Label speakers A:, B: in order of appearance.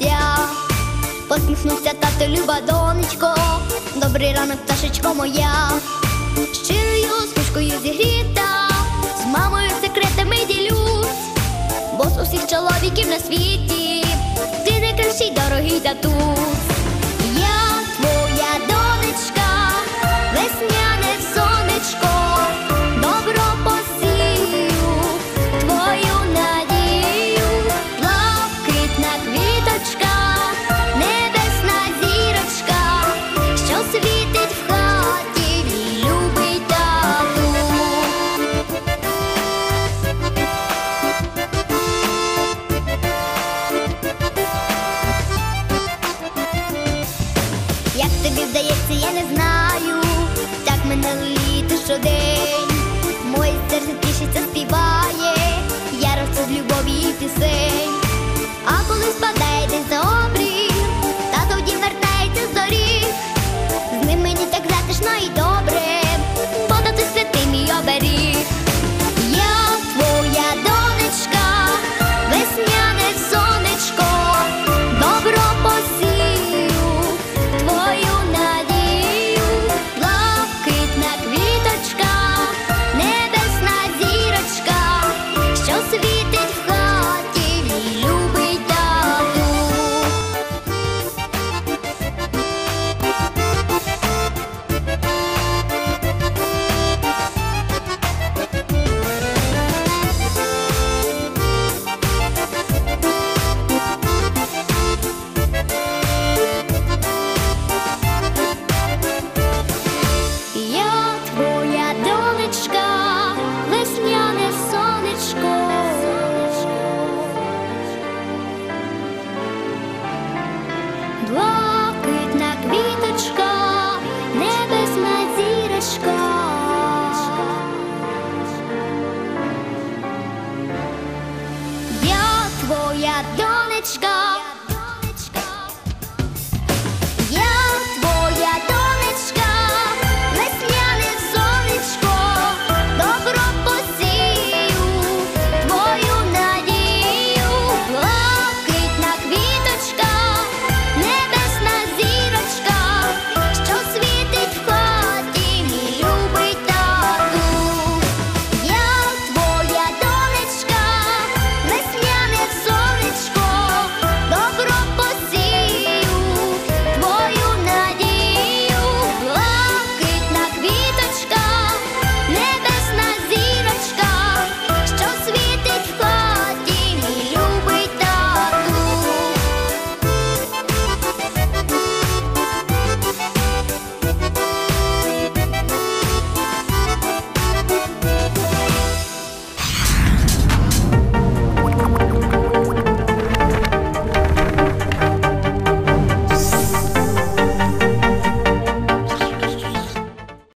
A: прокидайся, посміхнувся тато, люба донечко, добрий ранок, пташечко моя, щирою смішкою зігріта, з мамою секретами ділюсь, бо з усіх чоловіків на світі, ти найкращий дорогий татусь.